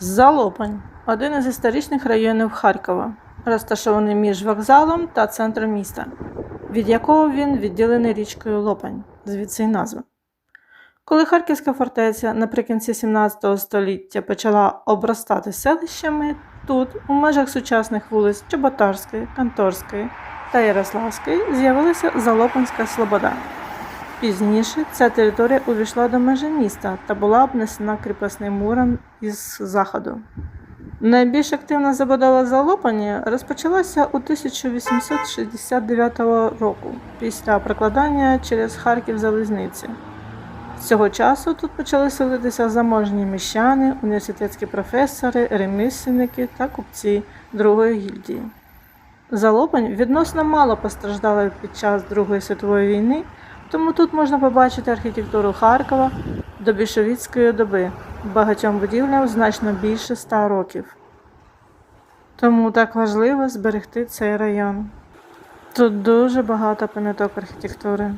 Залопань один із історичних районів Харкова, розташований між вокзалом та центром міста, від якого він відділений річкою Лопань, звідси й назва. Коли Харківська фортеця наприкінці 17 століття почала обростати селищами, тут, у межах сучасних вулиць Чоботарської, Канторської та Ярославської, з'явилася Залопанська Слобода. Пізніше ця територія увійшла до межі міста та була обнесена кріпосним муром із заходу. Найбільш активна забудова Залопані розпочалася у 1869 року після прокладання через Харків залізниці. З цього часу тут почали селитися заможні міщани, університетські професори, ремісленники та купці другої гільдії. Залопань відносно мало постраждала під час Другої світової війни, тому тут можна побачити архітектуру Харкова до більшовіцької доби, багатьом будівлям значно більше ста років. Тому так важливо зберегти цей район. Тут дуже багато пам'яток архітектури.